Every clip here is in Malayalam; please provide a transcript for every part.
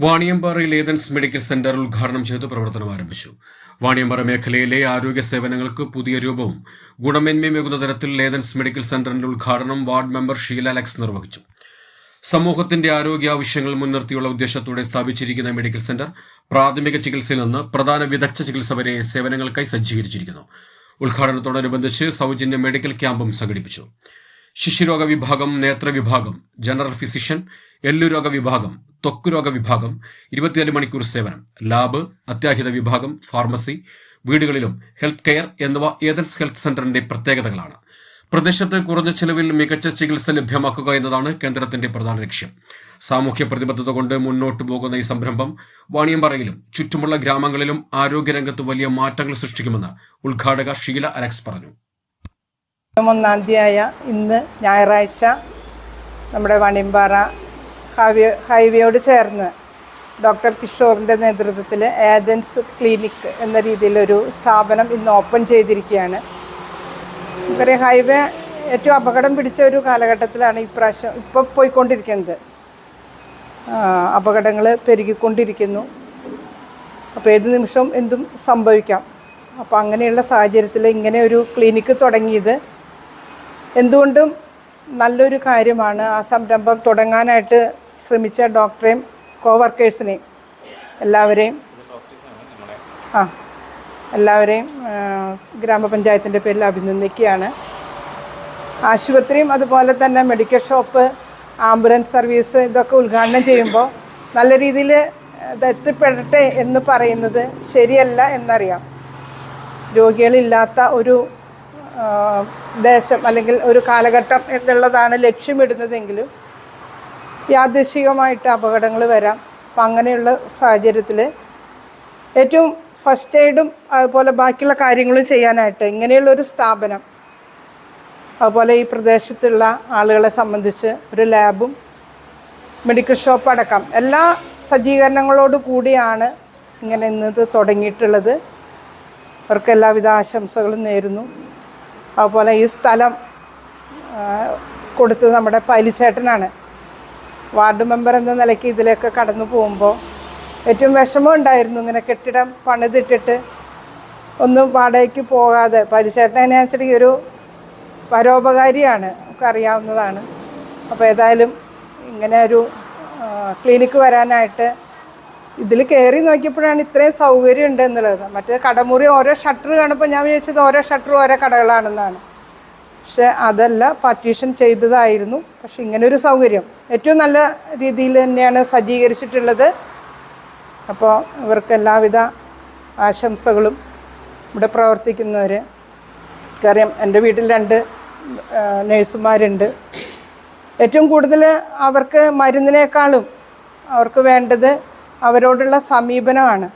വാണിയമ്പാറയിൽ ഏതൻസ് മെഡിക്കൽ സെന്റർ ഉദ്ഘാടനം ചെയ്ത് പ്രവർത്തനം ആരംഭിച്ചു. വാണിയമ്പാറ മേഖലയിലെ ആരോഗ്യ സേവനങ്ങൾക്ക് പുതിയ രൂപവും ഗുണമേന്മയുമേകുന്ന തരത്തിൽ ഏതൻസ് മെഡിക്കൽ സെന്ററിന്റെ ഉദ്ഘാടനം വാർഡ് മെമ്പർ ഷീല അലക്സ് നിർവഹിച്ചു. സമൂഹത്തിന്റെ ആരോഗ്യ ആവശ്യങ്ങൾ മുൻനിർത്തിയുള്ള ഉദ്ദേശത്തോടെ സ്ഥാപിച്ചിരിക്കുന്ന മെഡിക്കൽ സെന്റർ പ്രാഥമിക ചികിത്സയിൽ നിന്ന് പ്രധാന വിദഗ്ധ ചികിത്സ വരെ സേവനങ്ങൾക്കായി സജ്ജീകരിച്ചിരിക്കുന്നു. ഉദ്ഘാടനത്തോടനുബന്ധിച്ച് സൗജന്യ മെഡിക്കൽ ക്യാമ്പും സംഘടിപ്പിച്ചു. ശിശുരോഗ വിഭാഗം നേത്ര വിഭാഗം ജനറൽ ഫിസിഷ്യൻ എല്ലുരോഗ വിഭാഗം ത്വക്ക് രോഗ വിഭാഗം ഇരുപത്തിനാല് മണിക്കൂർ സേവനം ലാബ് അത്യാഹിത വിഭാഗം ഫാർമസി വീടുകളിലും ഹെൽത്ത് കെയർ എന്നിവ ഏതൻസ് ഹെൽത്ത് സെന്ററിന്റെ പ്രത്യേകതകളാണ്. പ്രദേശത്ത് കുറഞ്ഞ ചെലവിൽ മികച്ച ചികിത്സ ലഭ്യമാക്കുക എന്നതാണ് കേന്ദ്രത്തിന്റെ പ്രധാന ലക്ഷ്യം. സാമൂഹ്യ പ്രതിബദ്ധത കൊണ്ട് മുന്നോട്ടു പോകുന്ന ഈ സംരംഭം വാണിയമ്പാറയിലും ചുറ്റുമുള്ള ഗ്രാമങ്ങളിലും ആരോഗ്യരംഗത്ത് വലിയ മാറ്റങ്ങൾ സൃഷ്ടിക്കുമെന്ന് ഉദ്ഘാടക ഷീല അലക്സ് പറഞ്ഞു. ഒന്നാം തീയതിയായ ഇന്ന് ഞായറാഴ്ച നമ്മുടെ വണിമ്പാറ ഹൈവേ ഹൈവേയോട് ചേർന്ന് ഡോക്ടർ കിഷോറിന്റെ നേതൃത്വത്തിൽ ഏജൻസ് ക്ലിനിക് എന്ന രീതിയിലൊരു സ്ഥാപനം ഇന്ന് ഓപ്പൺ ചെയ്തിരിക്കുകയാണ്. നമുക്കറിയാം ഹൈവേ ഏറ്റവും അപകടം പിടിച്ച ഒരു കാലഘട്ടത്തിലാണ് ഇപ്രാവശ്യം ഇപ്പോൾ പോയിക്കൊണ്ടിരിക്കുന്നത്. അപകടങ്ങൾ പെരുകിക്കൊണ്ടിരിക്കുന്നു. അപ്പോൾ ഏത് നിമിഷം എന്തും സംഭവിക്കാം. അപ്പോൾ അങ്ങനെയുള്ള സാഹചര്യത്തിൽ ഇങ്ങനെ ഒരു ക്ലിനിക്ക് തുടങ്ങിയത് എന്തുകൊണ്ടും നല്ലൊരു കാര്യമാണ് ആ സംരംഭം തുടങ്ങാനായിട്ട് ശ്രമിച്ച ഡോക്ടറെയും കോവർക്കേഴ്സിനെയും എല്ലാവരെയും ആ എല്ലാവരെയും ഗ്രാമപഞ്ചായത്തിന്റെ പേരിൽ അഭിനന്ദിക്കുകയാണ്. ആശുപത്രിയും അതുപോലെ തന്നെ മെഡിക്കൽ ഷോപ്പ് ആംബുലൻസ് സർവീസ് ഇതൊക്കെ ഉദ്ഘാടനം ചെയ്യുമ്പോൾ നല്ല രീതിയിൽ ഇത് എത്തിപ്പെടട്ടെ എന്ന് പറയുന്നത് ശരിയല്ല എന്നറിയാം. രോഗികളില്ലാത്ത ഒരു ദേശം അല്ലെങ്കിൽ ഒരു കാലഘട്ടം എന്നുള്ളതാണ് ലക്ഷ്യമിടുന്നതെങ്കിലും യാദൃശികമായിട്ട് അപകടങ്ങൾ വരാം. അപ്പം അങ്ങനെയുള്ള സാഹചര്യത്തിൽ ഏറ്റവും ഫസ്റ്റ് എയ്ഡും അതുപോലെ ബാക്കിയുള്ള കാര്യങ്ങളും ചെയ്യാനായിട്ട് ഇങ്ങനെയുള്ളൊരു സ്ഥാപനം അതുപോലെ ഈ പ്രദേശത്തുള്ള ആളുകളെ സംബന്ധിച്ച് ഒരു ലാബും മെഡിക്കൽ ഷോപ്പ് അടക്കം എല്ലാ സജ്ജീകരണങ്ങളോട് കൂടിയാണ് ഇങ്ങനെ ഇന്നത് തുടങ്ങിയിട്ടുള്ളത്. അവർക്ക് എല്ലാവിധ ആശംസകളും നേരുന്നു. അതുപോലെ ഈ സ്ഥലം കൊടുത്തത് നമ്മുടെ പലിച്ചേട്ടനാണ്. വാർഡ് മെമ്പർ എന്ന നിലയ്ക്ക് ഇതിലേക്ക് കടന്നു പോകുമ്പോൾ ഏറ്റവും വിഷമം ഉണ്ടായിരുന്നു ഇങ്ങനെ കെട്ടിടം പണിതിട്ടിട്ട് ഒന്നും വാടകയ്ക്ക് പോകാതെ. പരിചേട്ടനെ വെച്ചിട്ടുണ്ടെങ്കിൽ ഒരു പരോപകാരിയാണ് നമുക്ക് അറിയാവുന്നതാണ് അപ്പോൾ ഏതായാലും ഇങ്ങനെ ഒരു ക്ലിനിക്ക് വരാനായിട്ട് ഇതിൽ കയറി നോക്കിയപ്പോഴാണ് ഇത്രയും സൗകര്യം ഉണ്ട് എന്നുള്ളത്. മറ്റേ കടമുറി ഓരോ ഷട്ടർ കാണുമ്പോൾ ഞാൻ വിചാരിച്ചത് ഓരോ ഷട്ടർ ഓരോ കടകളാണെന്നാണ്. പക്ഷെ അതല്ല പാർട്ടീഷൻ ചെയ്തതായിരുന്നു. പക്ഷെ ഇങ്ങനൊരു സൗകര്യം. ഏറ്റവും നല്ല രീതിയിൽ തന്നെയാണ് സജ്ജീകരിച്ചിട്ടുള്ളത്. അപ്പോൾ ഇവർക്ക് എല്ലാവിധ ആശംസകളും ഇവിടെ പ്രവർത്തിക്കുന്നവർ കാര്യം എന്റെ വീട്ടിൽ രണ്ട് നേഴ്സുമാരുണ്ട്. ഏറ്റവും കൂടുതൽ അവർക്ക് മരുന്നിനേക്കാളും അവർക്ക് വേണ്ടത് അവരോടുള്ള സമീപനമാണ്.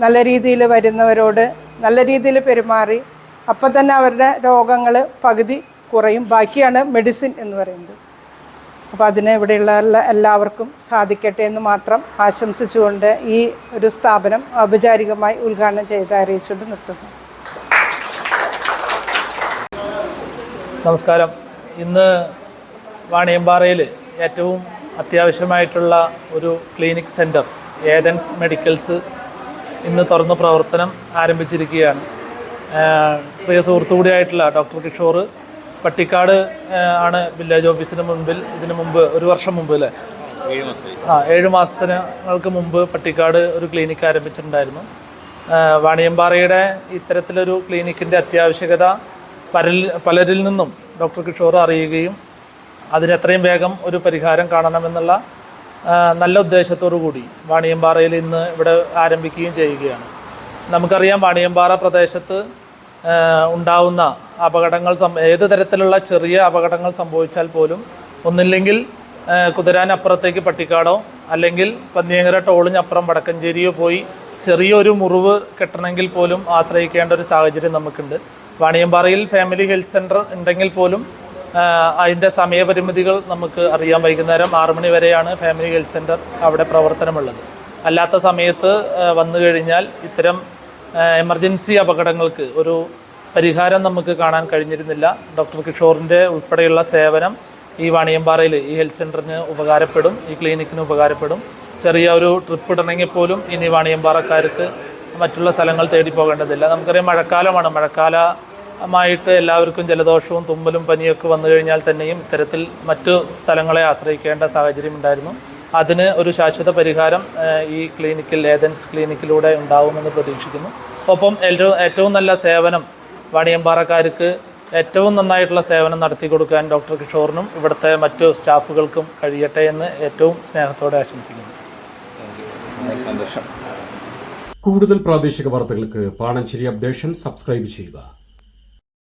നല്ല രീതിയിൽ വരുന്നവരോട് നല്ല രീതിയിൽ പെരുമാറി അപ്പം തന്നെ അവരുടെ രോഗങ്ങൾ പകുതി കുറയും. ബാക്കിയാണ് മെഡിസിൻ എന്ന് പറയുന്നത്. അപ്പോൾ അതിന് ഇവിടെയുള്ള എല്ലാവർക്കും സാധിക്കട്ടെ എന്ന് മാത്രം ആശംസിച്ചുകൊണ്ട് ഈ ഒരു സ്ഥാപനം ഔപചാരികമായി ഉദ്ഘാടനം ചെയ്ത് അറിയിച്ചുകൊണ്ട് നിർത്തുന്നു. നമസ്കാരം. ഇന്ന് വാണിയമ്പാറയിൽ ഏറ്റവും അത്യാവശ്യമായിട്ടുള്ള ഒരു ക്ലിനിക് സെന്റർ ഏതൻസ് മെഡിക്കൽസ് ഇന്ന് തുറന്ന് പ്രവർത്തനം ആരംഭിച്ചിരിക്കുകയാണ്. പ്രിയ സുഹൃത്തു കൂടിയായിട്ടുള്ള ഡോക്ടർ കിഷോർ പട്ടിക്കാട് ആണ് വില്ലേജ് ഓഫീസിന് മുൻപിൽ. ഇതിന് മുമ്പ് ഒരു വർഷം മുമ്പ് അല്ലേ? ആ ഏഴ് മാസത്തിനങ്ങൾക്ക് മുമ്പ് പട്ടിക്കാട് ഒരു ക്ലിനിക്ക് ആരംഭിച്ചിട്ടുണ്ടായിരുന്നു. വാണിയമ്പാറയുടെ ഇത്തരത്തിലൊരു ക്ലിനിക്കിന്റെ അത്യാവശ്യകത പലരിൽ പലരിൽ നിന്നും ഡോക്ടർ കിഷോർ അറിയുകയും അതിന് എത്രയും വേഗം ഒരു പരിഹാരം കാണണമെന്നുള്ള നല്ല ഉദ്ദേശത്തോടു കൂടി വാണിയമ്പാറയിൽ ഇന്ന് ഇവിടെ ആരംഭിക്കുകയും ചെയ്യുകയാണ്. നമുക്കറിയാം വാണിയമ്പാറ പ്രദേശത്ത് ഉണ്ടാവുന്ന അപകടങ്ങൾ ഏത് തരത്തിലുള്ള ചെറിയ അപകടങ്ങൾ സംഭവിച്ചാൽ പോലും ഒന്നില്ലെങ്കിൽ കുതിരാനപ്പുറത്തേക്ക് പട്ടിക്കാടോ അല്ലെങ്കിൽ പന്നിയങ്കര ടോളിനപ്പുറം വടക്കഞ്ചേരിയോ പോയി ചെറിയൊരു മുറിവ് കെട്ടണമെങ്കിൽ പോലും ആശ്രയിക്കേണ്ട ഒരു സാഹചര്യം നമുക്കുണ്ട്. വാണിയമ്പാറയിൽ ഫാമിലി ഹെൽത്ത് സെന്റർ ഉണ്ടെങ്കിൽ പോലും അതിന്റെ സമയപരിമിതികൾ നമുക്ക് അറിയാം വൈകുന്നേരം ആറു മണി വരെയാണ് ഫാമിലി ഹെൽത്ത് സെന്റർ അവിടെ പ്രവർത്തനമുള്ളത്. അല്ലാത്ത സമയത്ത് വന്നു കഴിഞ്ഞാൽ ഇത്തരം എമർജൻസി അപകടങ്ങൾക്ക് ഒരു പരിഹാരം നമുക്ക് കാണാൻ കഴിഞ്ഞിരുന്നില്ല. ഡോക്ടർ കിഷോറിന്റെ ഉൾപ്പെടെയുള്ള സേവനം ഈ വാണിയമ്പാറയിൽ ഈ ഹെൽത്ത് സെന്ററിന് ഉപകാരപ്പെടും ഈ ക്ലിനിക്കിന് ഉപകാരപ്പെടും. ചെറിയ ഒരു ട്രിപ്പ് ഇടണമെങ്കിൽ പോലും ഇനി വാണിയമ്പാറക്കാർക്ക് മറ്റുള്ള സ്ഥലങ്ങൾ തേടി പോകേണ്ടതില്ല. നമുക്കറിയാം മഴക്കാലമാണ്. മഴക്കാലമായിട്ട് എല്ലാവർക്കും ജലദോഷവും തുമ്മലും പനിയൊക്കെ വന്നു കഴിഞ്ഞാൽ തന്നെയും ഇത്തരത്തിൽ മറ്റു സ്ഥലങ്ങളെ ആശ്രയിക്കേണ്ട സാഹചര്യം ഉണ്ടായിരുന്നു. അതിന് ഒരു ശാശ്വത പരിഹാരം ഈ ക്ലിനിക്കിൽ ഏതൻസ് ക്ലിനിക്കിലൂടെ ഉണ്ടാവുമെന്ന് പ്രതീക്ഷിക്കുന്നു. ഒപ്പം ഏറ്റവും ഏറ്റവും നല്ല സേവനം വാണിയമ്പാറക്കാർക്ക് ഏറ്റവും നന്നായിട്ടുള്ള സേവനം നടത്തി കൊടുക്കാൻ ഡോക്ടർ കിഷോറിനും ഇവിടുത്തെ മറ്റു സ്റ്റാഫുകൾക്കും കഴിയട്ടെ എന്ന് ഏറ്റവും സ്നേഹത്തോടെ ആശംസിക്കുന്നു. കൂടുതൽ പ്രാദേശിക വാർത്തകൾക്ക് പാണഞ്ചേരി അപ്ഡേഷൻ സബ്സ്ക്രൈബ് ചെയ്യുക.